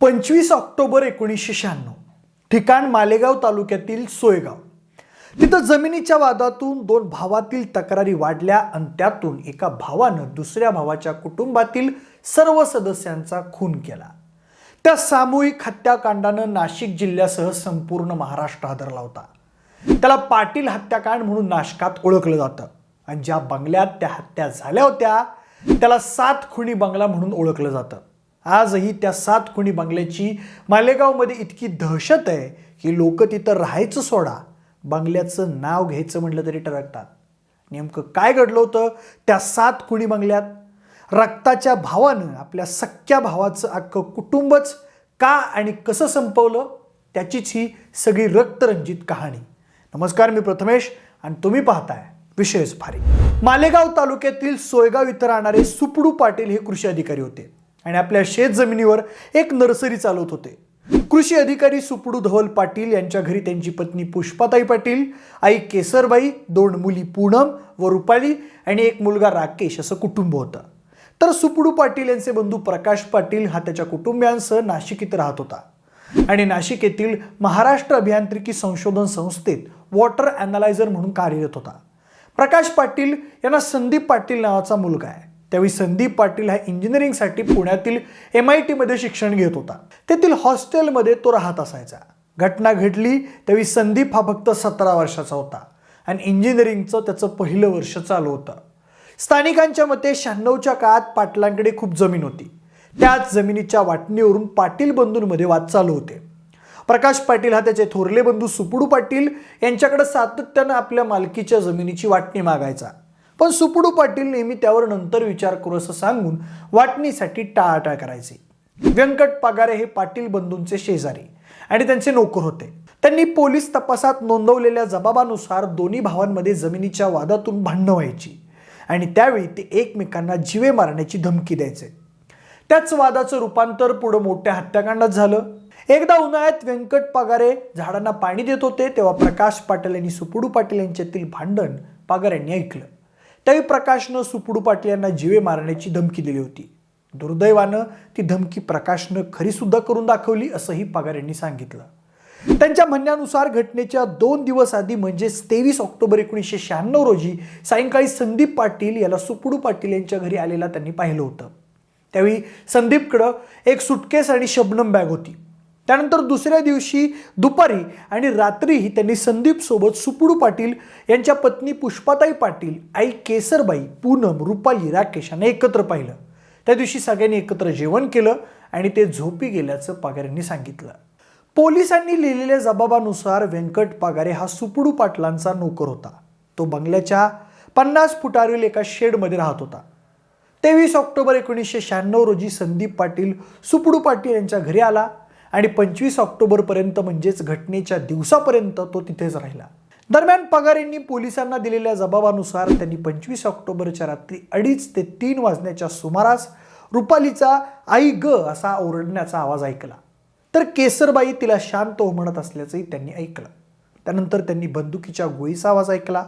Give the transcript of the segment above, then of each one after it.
पंचवीस ऑक्टोबर एकोणीसशे शहाण्णव. ठिकाण मालेगाव तालुक्यातील सोयगाव. तिथं जमिनीच्या वादातून दोन भावातील तक्रारी वाढल्या आणि त्यातून एका भावानं दुसऱ्या भावाच्या कुटुंबातील सर्व सदस्यांचा खून केला. त्या सामूहिक हत्याकांडानं नाशिक जिल्ह्यासह संपूर्ण महाराष्ट्र हादरला होता. त्याला पाटील हत्याकांड म्हणून नाशकात ओळखलं जातं. आणि ज्या बंगल्यात त्या हत्या झाल्या होत्या त्याला सात खुणी बंगला म्हणून ओळखलं जातं. आजही त्या सात खुणी बंगल्याची मालेगावमध्ये इतकी दहशत आहे की लोक तिथं राहायचं सोडा. बंगल्याचं नाव घ्यायचं म्हटलं तरी टरकतात. नेमकं काय घडलं होतं त्या सात खुणी बंगल्यात? रक्ताच्या भावानं आपल्या सख्या भावाचं अख्खं कुटुंबच का आणि कसं संपवलं? त्याचीच ही सगळी रक्तरंजित कहाणी. नमस्कार मी प्रथमेश आणि तुम्ही पाहताय विशेष भारी. मालेगाव तालुक्यातील सोयगाव इथं राहणारे सुपडू पाटील हे कृषी अधिकारी होते. आणि आपल्या शेत जमिनीवर एक नर्सरी चालवत होते. कृषी अधिकारी सुपडू धवल पाटील यांच्या घरी त्यांची पत्नी पुष्पाताई पाटील आई केसरबाई दोन मुली पूनम व रुपाली आणि एक मुलगा राकेश असं कुटुंब होतं. तर सुपडू पाटील यांचे बंधू प्रकाश पाटील हा त्याच्या कुटुंबियांसह नाशिकीत राहत होता. आणि नाशिक येथील महाराष्ट्र अभियांत्रिकी संशोधन संस्थेत वॉटर अनालायझर म्हणून कार्यरत होता. प्रकाश पाटील यांना संदीप पाटील नावाचा मुलगा आहे. त्यावेळी संदीप पाटील हा इंजिनिअरिंगसाठी पुण्यातील एम आय टीमध्ये शिक्षण घेत होता. तेथील हॉस्टेलमध्ये तो राहत असायचा. घटना घडली त्यावेळी संदीप हा फक्त सतरा वर्षाचा होता आणि इंजिनिअरिंगचं त्याचं पहिलं वर्ष चालू होतं. स्थानिकांच्या मते शहाण्णवच्या काळात पाटलांकडे खूप जमीन होती. त्याच जमिनीच्या वाटणीवरून पाटील बंधूंमध्ये वाद चालू होते. प्रकाश पाटील हा त्याचे थोरले बंधू सुपडू पाटील यांच्याकडे सातत्यानं आपल्या मालकीच्या जमिनीची वाटणी मागायचा. पण सुपडू पाटील नेहमी त्यावर नंतर विचार करू असं सांगून वाटणीसाठी टाळाटाळ करायचे. व्यंकट पगारे हे पाटील बंधूंचे शेजारी आणि त्यांचे नोकर होते. त्यांनी पोलीस तपासात नोंदवलेल्या जबाबानुसार दोन्ही भावांमध्ये जमिनीच्या वादातून भांडणं व्हायची आणि त्यावेळी ते एकमेकांना जीवे मारण्याची धमकी द्यायचे. त्याच वादाचं रूपांतर पुढं मोठ्या हत्याकांडात झालं. एकदा उन्हाळ्यात व्यंकट पागारे झाडांना पाणी देत होते तेव्हा प्रकाश पाटील यांनी सुपुडू पाटील यांच्यातील भांडण पगार यांनी ऐकलं. प्रकाशनं सुपुडू पाटील यांना जीवे मारण्याची धमकी दिली होती. दुर्दैवानं ती धमकी प्रकाशनं खरीसुद्धा करून दाखवली असंही पगार यांनी सांगितलं. त्यांच्या म्हणण्यानुसार घटनेच्या दोन दिवस आधी म्हणजेच तेवीस ऑक्टोबर एकोणीसशे शहाण्णव रोजी सायंकाळी संदीप पाटील याला सुपुडू पाटील यांच्या घरी आलेला त्यांनी पाहिलं होतं. त्यावेळी संदीपकडं एक सुटकेस आणि शबनम बॅग होती. त्यानंतर दुसऱ्या दिवशी दुपारी आणि रात्रीही त्यांनी संदीपसोबत सुपुडू पाटील यांच्या पत्नी पुष्पाताई पाटील आई केसरबाई पूनम रुपाली राकेश यांना एकत्र पाहिलं. त्या दिवशी सगळ्यांनी एकत्र जेवण केलं आणि ते झोपी गेल्याचं पागारेंनी यांनी सांगितलं. पोलिसांनी लिहिलेल्या जबाबानुसार व्यंकट पागारे हा सुपुडू पाटलांचा नोकर होता. तो बंगल्याच्या पन्नास फुटावरील एका शेडमध्ये राहत होता. तेवीस ऑक्टोबर एकोणीसशे शहाण्णव रोजी संदीप पाटील सुपडू पाटील यांच्या घरी आला. आणि पंचवीस ऑक्टोबरपर्यंत म्हणजेच घटनेच्या दिवसापर्यंत तो तिथेच राहिला. दरम्यान पगार यांनी पोलिसांना दिलेल्या जबाबानुसार त्यांनी पंचवीस ऑक्टोबरच्या रात्री अडीच ते तीन वाजण्याच्या सुमारास रुपालीचा आई ग असा ओरडण्याचा आवाज ऐकला. तर केसरबाई तिला शांत हो म्हणत असल्याचंही त्यांनी ऐकलं. त्यानंतर त्यांनी बंदुकीच्या गोळीचा आवाज ऐकला.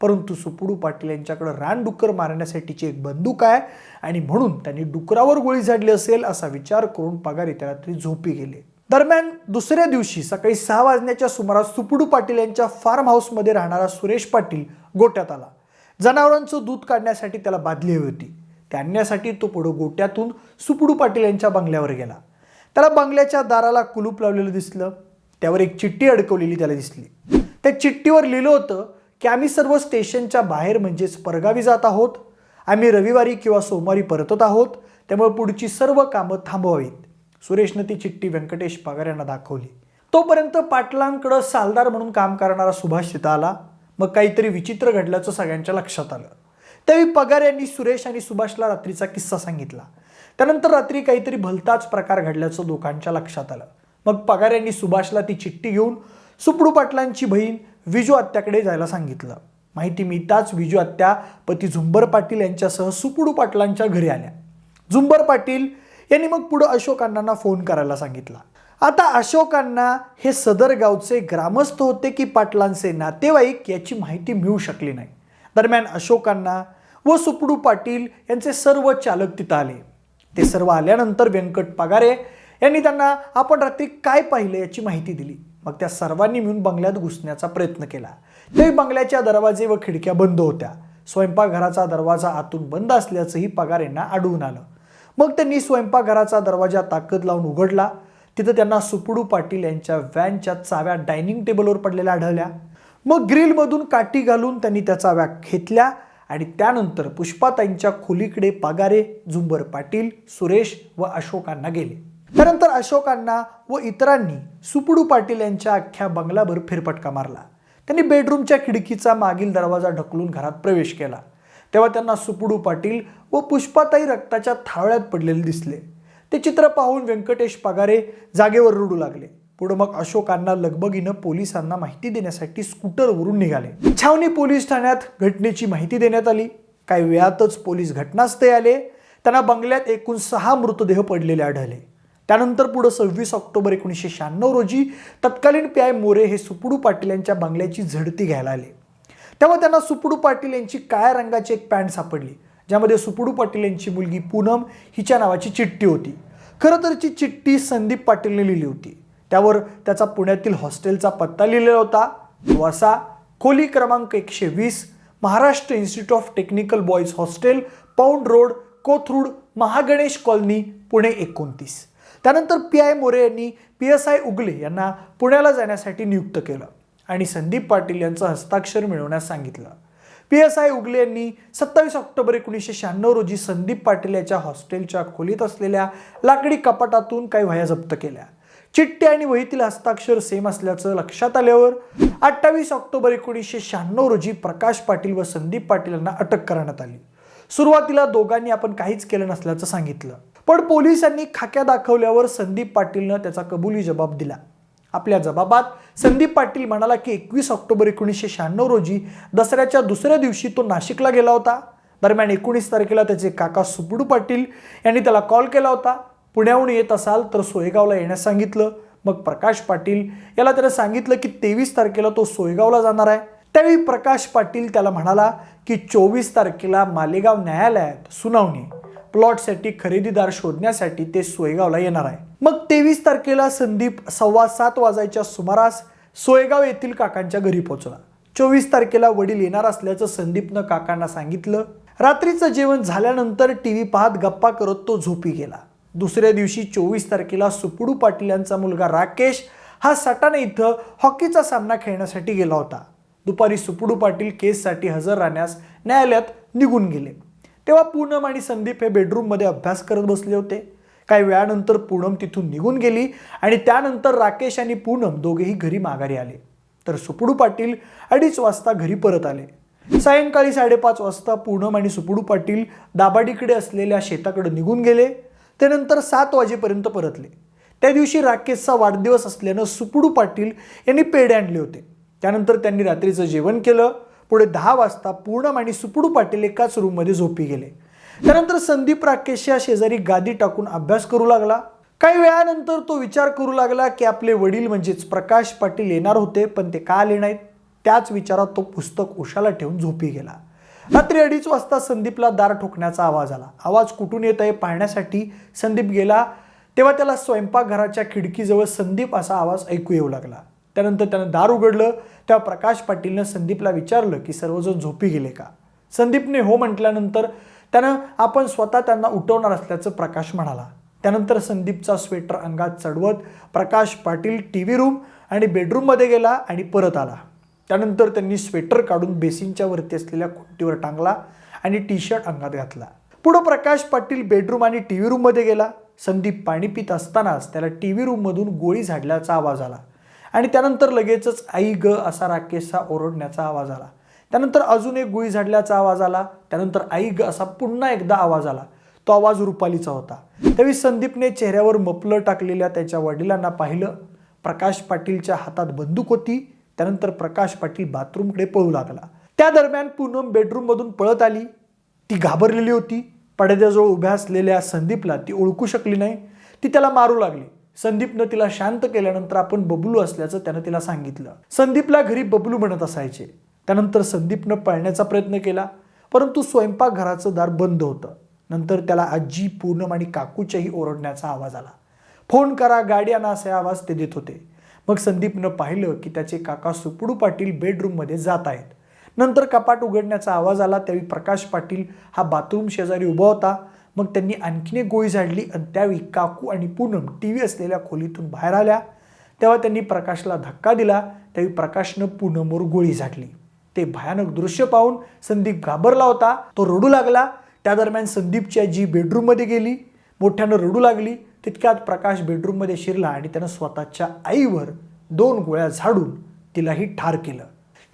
परंतु सुपुडू पाटील यांच्याकडे रानडुक्कर मारण्यासाठीची एक बंदूक आहे आणि म्हणून त्यांनी डुकरावर गोळी झाडली असेल असा विचार करून पगार येत्या रात्री झोपी गेले. दरम्यान दुसऱ्या दिवशी सकाळी सहा वाजण्याच्या सुमारास सुपुडू पाटील यांच्या फार्म हाऊसमध्ये राहणारा सुरेश पाटील गोट्यात आला. जनावरांचं दूध काढण्यासाठी त्याला बादली हवी होती. ते आणण्यासाठी तो पुढं गोट्यातून सुपुडू पाटील यांच्या बंगल्यावर गेला. त्याला बंगल्याच्या दाराला कुलूप लावलेलं दिसलं. त्यावर एक चिठ्ठी अडकवलेली त्याला दिसली. त्या चिठ्ठीवर लिहिलं होतं की आम्ही सर्व स्टेशनच्या बाहेर म्हणजेच परगावी जात आहोत. आम्ही रविवारी किंवा सोमवारी परतत आहोत. त्यामुळे पुढची सर्व कामं थांबवावीत. सुरेशनं ती चिठ्ठी व्यंकटेश पगार यांना दाखवली. तोपर्यंत पाटलांकडं सालदार म्हणून काम करणारा सुभाष तिथं आला मग काहीतरी विचित्र घडल्याचं सगळ्यांच्या लक्षात आलं. त्यावेळी पगार यांनी सुरेश आणि सुभाषला रात्रीचा किस्सा सांगितला. त्यानंतर रात्री काहीतरी भलताच प्रकार घडल्याचं लोकांच्या लक्षात आलं. मग पगार यांनी सुभाषला ती चिठ्ठी घेऊन सुपडू पाटलांची बहीण विजू आत्याकडे जायला सांगितलं. माहिती मिळताच विजू आत्या पती झुंबर पाटील यांच्यासह सुपडू पाटलांच्या घरी आल्या. झुंबर पाटील यांनी मग पुढं अशोकांना फोन करायला सांगितला. आता अशोकांना हे सदर गावचे ग्रामस्थ होते की पाटलांचे नातेवाईक याची माहिती मिळू शकली नाही. दरम्यान अशोकांना व सुपडू पाटील यांचे सर्व चालक तिथं आले. ते सर्व आल्यानंतर व्यंकट पगारे यांनी त्यांना आपण रात्री काय पाहिलं? याची माहिती दिली. मग त्या सर्वांनी मिळून बंगल्यात घुसण्याचा प्रयत्न केला. ते बंगल्याच्या दरवाजे व खिडक्या बंद होत्या. स्वयंपाकघराचा दरवाजा आतून बंद असल्याचंही पगार यांना आढळून आलं. मग त्यांनी स्वयंपाकघराचा दरवाजा ताकद लावून उघडला. तिथं त्यांना सुपडू पाटील यांच्या व्हॅनच्या चाव्या डायनिंग टेबलवर पडलेल्या आढळल्या. मग ग्रिलमधून काठी घालून त्यांनी त्या चाव्या घेतल्या आणि त्यानंतर पुष्पाताईंच्या खोलीकडे पगारे झुंबर पाटील सुरेश व अशोकांना गेले. त्यानंतर अशोकांना व इतरांनी सुपडू पाटील यांच्या अख्ख्या बंगलाभर फेरफटका मारला. त्यांनी बेडरूमच्या खिडकीचा मागील दरवाजा ढकलून घरात प्रवेश केला. तेव्हा त्यांना सुपुडू पाटील व पुष्पाताई रक्ताच्या थावळ्यात पडलेले दिसले. ते चित्र पाहून व्यंकटेश पगारे जागेवर रडू लागले. पुढे मग अशोकांना लगबगीनं पोलिसांना माहिती देण्यासाठी स्कूटरवरून निघाले. छावणी पोलीस ठाण्यात घटनेची माहिती देण्यात आली. काही वेळातच पोलीस घटनास्थळी आले. त्यांना बंगल्यात एकूण सहा मृतदेह पडलेले आढळले. त्यानंतर पुढं सव्वीस ऑक्टोबर एकोणीसशे शहाण्णव रोजी तत्कालीन पी आय मोरे हे सुपुडू पाटील यांच्या बंगल्याची झडती घ्यायला आले. तेव्हा त्यांना सुपुडू पाटील यांची काळ्या रंगाची एक पॅन्ट सापडली ज्यामध्ये सुपुडू पाटील यांची मुलगी पूनम हिच्या नावाची चिठ्ठी होती. खरं तर ती चिठ्ठी संदीप पाटीलने लिहिली होती. त्यावर त्याचा पुण्यातील हॉस्टेलचा पत्ता लिहिलेला होता. वसा खोली क्रमांक एकशे वीस Maharashtra institute of technical boys hostel Paud road Kothrud Mahaganesh colony Pune एकोणतीस. त्यानंतर पी आय मोरे यांनी पी एस आय उगले यांना पुण्याला जाण्यासाठी नियुक्त केलं आणि संदीप पाटील यांचं हस्ताक्षर मिळवण्यास सांगितलं. पी एस आय उगले यांनी सत्तावीस ऑक्टोबर एकोणीसशे शहाण्णव रोजी संदीप पाटील याच्या हॉस्टेलच्या खोलीत असलेल्या लाकडी कपाटातून काही वह्या जप्त केल्या. चिठ्ठी आणि वहीतील हस्ताक्षर सेम असल्याचं लक्षात आल्यावर अठ्ठावीस ऑक्टोबर एकोणीसशे शहाण्णव रोजी प्रकाश पाटील व संदीप पाटील यांना अटक करण्यात आली. सुरुवातीला दोघांनी आपण काहीच केलं नसल्याचं सांगितलं. पण पोलिसांनी खाक्या दाखवल्यावर संदीप पाटीलनं त्याचा कबुली जबाब दिला. आपल्या जबाबात संदीप पाटील म्हणाला की एकवीस ऑक्टोबर एकोणीसशे शहाण्णव रोजी दसऱ्याच्या दुसऱ्या दिवशी तो नाशिकला गेला होता. दरम्यान एकोणीस तारखेला त्याचे काका सुपडू पाटील यांनी त्याला कॉल केला होता. पुण्याहून येत असाल तर सोयगावला येण्यास सांगितलं. मग प्रकाश पाटील याला त्याला सांगितलं की तेवीस तारखेला तो सोयगावला जाणार आहे. त्यावेळी प्रकाश पाटील त्याला म्हणाला की चोवीस तारखेला मालेगाव न्यायालयात सुनावणी प्लॉटसाठी खरेदीदार शोधण्यासाठी ते सोयगावला येणार आहे. मग तेवीस तारखेला संदीप सव्वा सात वाजायच्या सुमारास सोयगाव येथील काकांच्या घरी पोहोचला. चोवीस तारखेला वडील येणार असल्याचं संदीपनं काकांना सांगितलं. रात्रीचं जेवण झाल्यानंतर टी व्ही पाहत गप्पा करत तो झोपी गेला. दुसऱ्या दिवशी चोवीस तारखेला सुपुडू पाटील यांचा मुलगा राकेश हा सटाणा इथं हॉकीचा सामना खेळण्यासाठी गेला होता. दुपारी सुपुडू पाटील केससाठी हजर राहण्यास न्यायालयात निघून गेले. तेव्हा पूनम आणि संदीप हे बेडरूममध्ये अभ्यास करत बसले होते. काही वेळानंतर पूनम तिथून निघून गेली आणि त्यानंतर राकेश आणि पूनम दोघेही घरी माघारी आले. तर सुपुडू पाटील अडीच वाजता घरी परत आले. सायंकाळी साडेपाच वाजता पूनम आणि सुपुडू पाटील दाबाडीकडे असलेल्या शेताकडे निघून गेले. त्यानंतर सात वाजेपर्यंत परतले. त्या दिवशी राकेशचा वाढदिवस असल्यानं सुपुडू पाटील यांनी पेढे आणले होते. त्यानंतर त्यांनी रात्रीचं जेवण केलं. पुढे दहा वाजता पूर्णम आणि सुपुडू पाटील एकाच रूममध्ये झोपी गेले. त्यानंतर संदीप राकेश या शेजारी गादी टाकून अभ्यास करू लागला. काही वेळानंतर तो विचार करू लागला की आपले वडील म्हणजेच प्रकाश पाटील येणार होते पण ते का आले नाहीत? त्याच विचारात तो पुस्तक उशाला ठेवून झोपी गेला. रात्री अडीच वाजता संदीपला दार ठोकण्याचा आवाज आला. आवाज कुठून येत आहे पाहण्यासाठी संदीप गेला. तेव्हा त्याला स्वयंपाकघराच्या खिडकीजवळ संदीप असा आवाज ऐकू येऊ लागला. त्यानंतर त्यानं दार उघडलं. तेव्हा प्रकाश पाटीलनं संदीपला विचारलं की सर्वजण झोपी गेले का? संदीपने हो म्हटल्यानंतर त्यानं आपण स्वतः त्यांना उठवणार असल्याचं प्रकाश म्हणाला. त्यानंतर संदीपचा स्वेटर अंगात चढवत Prakash Patil T V room आणि बेडरूममध्ये गेला आणि परत आला. त्यानंतर त्यांनी स्वेटर काढून बेसिनच्या वरती असलेल्या खुंटीवर टांगला आणि टी शर्ट अंगात घातला. पुढं प्रकाश पाटील बेडरूम आणि टी व्ही रूममध्ये गेला. संदीप पाणी पित असतानाच त्याला टी व्ही रूममधून गोळी झाडल्याचा आवाज आला. आणि त्यानंतर लगेचच आई ग असा राकेशचा ओरडण्याचा आवाज आला. त्यानंतर अजून एक गोळी झाडल्याचा आवाज आला. त्यानंतर आई ग असा पुन्हा एकदा आवाज आला. तो आवाज रुपालीचा होता. त्यावेळी संदीपने चेहऱ्यावर मपलं टाकलेल्या त्याच्या वडिलांना पाहिलं. प्रकाश पाटीलच्या हातात बंदूक होती. त्यानंतर प्रकाश पाटील बाथरूमकडे पळू लागला. त्या दरम्यान पूनम बेडरूममधून पळत आली. ती घाबरलेली होती. पडद्याजवळ उभ्या असलेल्या संदीपला ती ओळखू शकली नाही. ती त्याला मारू लागली. संदीपनं तिला शांत केल्यानंतर आपण बबलू असल्याचं त्यानं तिला सांगितलं. संदीपला घरी बबलू म्हणत असायचे. त्यानंतर संदीपनं पळण्याचा प्रयत्न केला परंतु स्वयंपाकघराचं दार बंद होतं. नंतर त्याला आजी पूनम आणि काकूच्याही ओरडण्याचा आवाज आला. फोन करा गाडी आणा असे आवाज ते देत होते. मग संदीपनं पाहिलं की त्याचे काका सुपडू पाटील बेडरूममध्ये जात आहेत. नंतर कपाट उघडण्याचा आवाज आला. त्यावेळी प्रकाश पाटील हा बाथरूम शेजारी उभा होता. मग त्यांनी आणखीन एक गोळी झाडली आणि त्यावेळी काकू आणि पूनम टी व्ही असलेल्या खोलीतून बाहेर आल्या. तेव्हा त्यांनी प्रकाशला धक्का दिला. त्यावेळी प्रकाशनं पूनमवर गोळी झाडली. ते भयानक दृश्य पाहून संदीप घाबरला होता. तो रडू लागला. त्या दरम्यान संदीपची आजी बेडरूममध्ये गेली. मोठ्यानं रडू लागली. तितक्यात प्रकाश बेडरूममध्ये शिरला आणि त्यानं स्वतःच्या आईवर दोन गोळ्या झाडून तिलाही ठार केलं.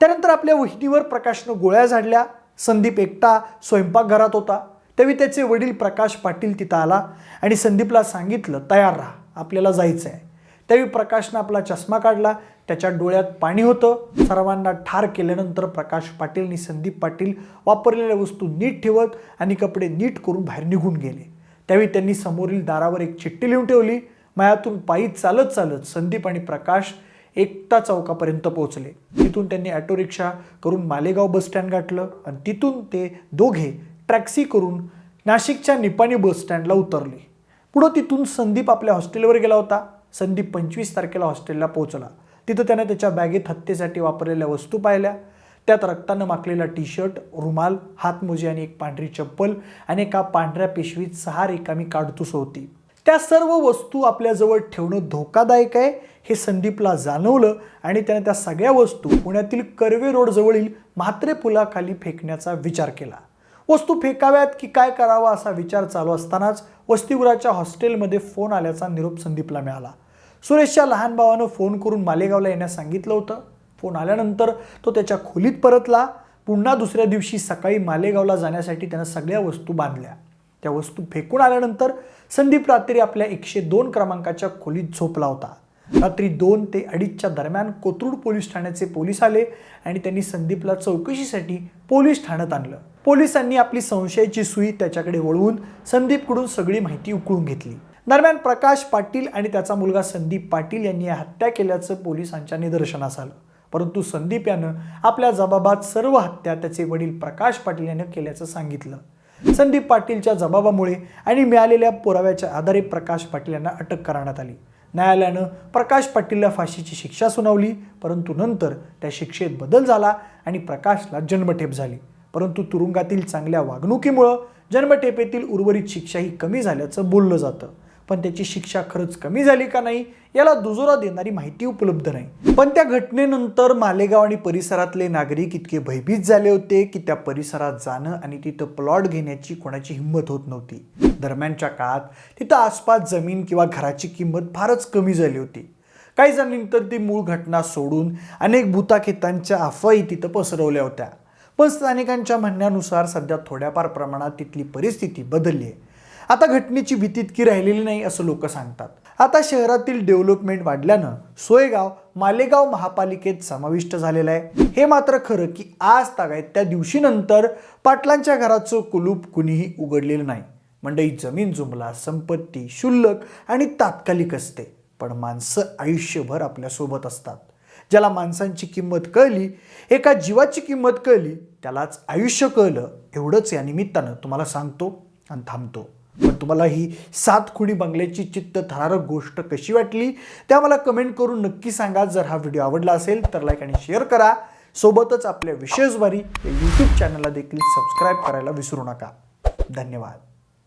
त्यानंतर आपल्या वहिनीवर प्रकाशनं गोळ्या झाडल्या. संदीप एकटा स्वयंपाकघरात होता. त्यावेळी त्याचे वडील प्रकाश पाटील तिथं आला आणि संदीपला सांगितलं तयार राहा आपल्याला जायचं आहे त्यावेळी प्रकाशनं आपला चष्मा काढला त्याच्या डोळ्यात पाणी होतं. सर्वांना ठार केल्यानंतर प्रकाश पाटील आणि संदीप पाटील वापरलेल्या वस्तू नीट ठेवत आणि कपडे नीट करून बाहेर निघून गेले. त्यावेळी त्यांनी समोरील दारावर एक चिठ्ठी लिहून ठेवली. मायातून पायी चालत चालत संदीप आणि प्रकाश एकता चौकापर्यंत पोहोचले. तिथून त्यांनी ऑटो रिक्षा करून मालेगाव बस स्टँड गाठलं आणि तिथून ते दोघे टॅक्सी करून नाशिकच्या निपाणी बसस्टँडला उतरली उतरले. पुढं तिथून संदीप आपल्या हॉस्टेलवर गेला होता. संदीप पंचवीस तारखेला हॉस्टेलला पोहोचला. तिथं त्याने त्याच्या बॅगेत हत्येसाठी वापरलेल्या वस्तू पाहिल्या. त्यात रक्तानं माखलेला टी शर्ट रुमाल हातमोजे आणि एक पांढरी चप्पल आणि एका पांढऱ्या पिशवीत सहा रिकामी काडतूस होती. त्या सर्व वस्तू आपल्याजवळ ठेवणं धोकादायक आहे हे संदीपला जाणवलं आणि त्याने त्या सगळ्या वस्तू पुण्यातील कर्वे रोडजवळील म्हात्रे पुलाखाली फेकण्याचा विचार केला. वस्तू फेकाव्यात की काय करावं असा विचार चालू असतानाच वसतिगृहाच्या हॉस्टेलमध्ये फोन आल्याचा निरोप संदीपला मिळाला. सुरेशच्या लहान भावानं फोन करून मालेगावला येण्यास सांगितलं होतं. फोन आल्यानंतर तो त्याच्या खोलीत परतला. पुन्हा दुसऱ्या दिवशी सकाळी मालेगावला जाण्यासाठी त्यानं सगळ्या वस्तू बांधल्या. त्या वस्तू फेकून आल्यानंतर संदीप रात्री आपल्या एकशे दोन क्रमांकाच्या खोलीत झोपला होता. रात्री दोन ते अडीचच्या दरम्यान कोथरूड पोलीस ठाण्याचे पोलीस आले आणि त्यांनी संदीपला चौकशीसाठी पोलीस ठाण्यात आणलं. पोलिसांनी आपली संशयाची सुई त्याच्याकडे वळवून संदीपकडून सगळी माहिती उकळून घेतली. दरम्यान प्रकाश पाटील आणि त्याचा मुलगा संदीप पाटील यांनी हत्या केल्याचं पोलिसांच्या निदर्शनास आलं. परंतु संदीप यानं आपल्या जबाबात सर्व हत्या त्याचे वडील प्रकाश पाटील यानं केल्याचं सांगितलं. संदीप पाटीलच्या जबाबामुळे आणि मिळालेल्या पुराव्याच्या आधारे प्रकाश पाटील यांना अटक करण्यात आली. न्यायालयानं प्रकाश पाटीलला फाशीची शिक्षा सुनावली परंतु नंतर त्या शिक्षेत बदल झाला आणि प्रकाशला जन्मठेप झाली. परंतु तुरुंगातील चांगल्या वागणुकीमुळं जन्मठेपेतील उर्वरित शिक्षाही कमी झाल्याचं बोललं जातं. पण त्याची शिक्षा खरंच कमी झाली का नाही याला दुजोरा देणारी माहिती उपलब्ध नाही. पण त्या घटनेनंतर मालेगाव आणि परिसरातले नागरिक इतके भयभीत झाले होते की त्या परिसरात जाणं आणि तिथं प्लॉट घेण्याची कोणाची हिंमत होत नव्हती. दरम्यानच्या काळात तिथं आसपास जमीन किंवा घराची किंमत फारच कमी झाली होती. काही जणांनंतर ती मूळ घटना सोडून अनेक भूताखेतांच्या अफवाही तिथं पसरवल्या होत्या. पण स्थानिकांच्या म्हणण्यानुसार सध्या थोड्याफार प्रमाणात तिथली परिस्थिती बदलली आहे. आता घटनेची भीती इतकी राहिलेली नाही असं लोक सांगतात. आता शहरातील डेव्हलपमेंट वाढल्यानं सोयगाव मालेगाव महापालिकेत समाविष्ट झालेलं आहे. हे मात्र खरं की आज तागायत त्या दिवशीनंतर पाटलांच्या घराचं कुलूप कुणीही उघडलेलं नाही. मंडई जमीन जुमला संपत्ती शुल्लक आणि तात्कालिक असते. पण माणसं आयुष्यभर आपल्यासोबत असतात. ज्याला माणसांची किंमत कळली एका जीवाची किंमत कळली त्यालाच आयुष्य कळलं एवढंच या निमित्तानं तुम्हाला सांगतो आणि थांबतो. पण तुम्हाला ही सात खुणी बंगल्याची चित्त थरारक गोष्ट कशी वाटली त्या मला कमेंट करून नक्की सांगा. जर हा व्हिडिओ आवडला असेल तर लाईक आणि शेअर करा. सोबतच आपल्या विशेषवारी या यूट्यूब चॅनलला देखील सबस्क्राईब करायला विसरू नका. धन्यवाद.